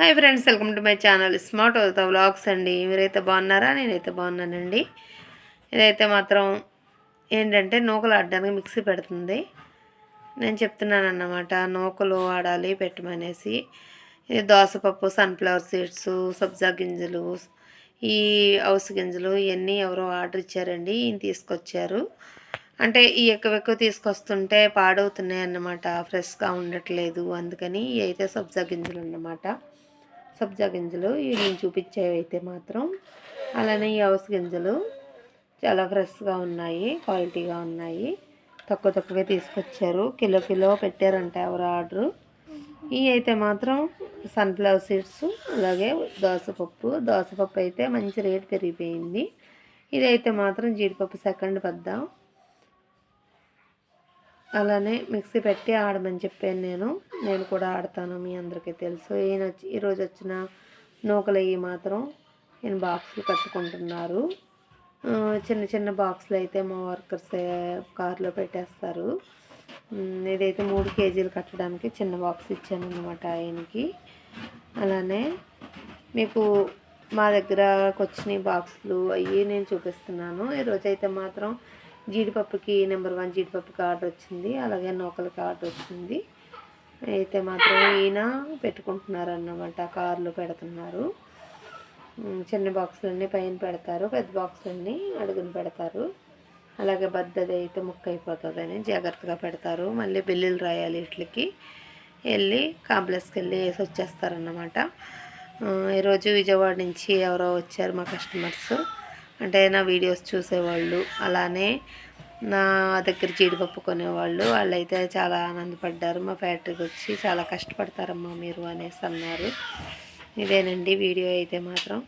Hi friends welcome to my channel smart అవుతా vlogs అండి. మీరైతే బాగున్నారా? నేనైతే బాగున్నానండి. ఇదైతే మాత్రం ఏంటంటే నూకలు ఆడడానికి మిక్సీ పెడుతుంది. నేను చెప్తున్నాను అన్నమాట నూకలు ఆడాలి పెట్టమనేసి. ఇది దోసపప్పు సన్ఫ్లవర్ సీడ్స్ సబ్జా గింజలు ఈ అవస గింజలు ఇవన్నీ ఎవరో ఆర్డర్ ఇచ్చారండి ఈయన తీసుకొచ్చారు. అంటే ఈ ఎక్కువ ఎక్కువ తీసుకొస్తుంటే పాడవుతున్నాయి అన్నమాట ఫ్రెష్గా ఉండట్లేదు. అందుకని ఇవి అయితే సబ్జా గింజలు అన్నమాట. సబ్జా గింజలు ఇవి నేను చూపించేవి అయితే మాత్రం. అలానే ఈ హౌస్ గింజలు చాలా ఫ్రెష్గా ఉన్నాయి క్వాలిటీగా ఉన్నాయి. తక్కువ తక్కువే తీసుకొచ్చారు. కిలో కిలో పెట్టారంట ఎవరు ఆర్డరు. ఇవి అయితే మాత్రం సన్ఫ్లవర్ సీడ్స్ అలాగే దోసపప్పు. దోసపప్పు అయితే మంచి రేట్ పెరిగిపోయింది. ఇదైతే మాత్రం జీడిపప్పు సెకండ్ పద్దాం. అలానే మిక్సీ పెట్టి ఆడమని చెప్పాను నేను. నేను కూడా ఆడతాను మీ అందరికీ తెలుసు. ఈయన వచ్చి ఈరోజు వచ్చిన నూకలు అవి మాత్రం నేను బాక్సులు కట్టుకుంటున్నారు. చిన్న చిన్న బాక్సులు అయితే మా వర్కర్స్ కార్లో పెట్టేస్తారు. ఇదైతే మూడు కేజీలు కట్టడానికి చిన్న బాక్స్ ఇచ్చాను అనమాట ఆయనకి. అలానే మీకు మా దగ్గరకు వచ్చిన బాక్సులు అవి నేను చూపిస్తున్నాను. ఈరోజు అయితే మాత్రం జీడిపప్పుకి నెంబర్ వన్ జీడిపప్పుకి ఆర్డర్ వచ్చింది అలాగే నూకలకి ఆర్డర్ వచ్చింది. అయితే మాత్రం ఈయన పెట్టుకుంటున్నారు అన్నమాట కార్లు పెడుతున్నారు. చిన్న బాక్సులన్నీ పైన పెడతారు పెద్ద బాక్సులన్నీ అడుగున పెడతారు. అలాగే బద్దది అయితే ముక్క అయిపోతుందని జాగ్రత్తగా పెడతారు. మళ్ళీ బిల్లులు రాయాలి ఇట్లకి వెళ్ళి కాంప్లెక్స్కి వెళ్ళి వేసి వచ్చేస్తారన్నమాట. ఈరోజు విజయవాడ నుంచి ఎవరో వచ్చారు మా కస్టమర్స్. అంటే నా వీడియోస్ చూసేవాళ్ళు అలానే నా దగ్గర జీడిపప్పు కొనేవాళ్ళు. వాళ్ళైతే చాలా ఆనందపడ్డారు. మా ఫ్యాక్టరీకి వచ్చి చాలా కష్టపడతారమ్మా మీరు అనేసి అన్నారు. ఇదేనండి వీడియో అయితే మాత్రం.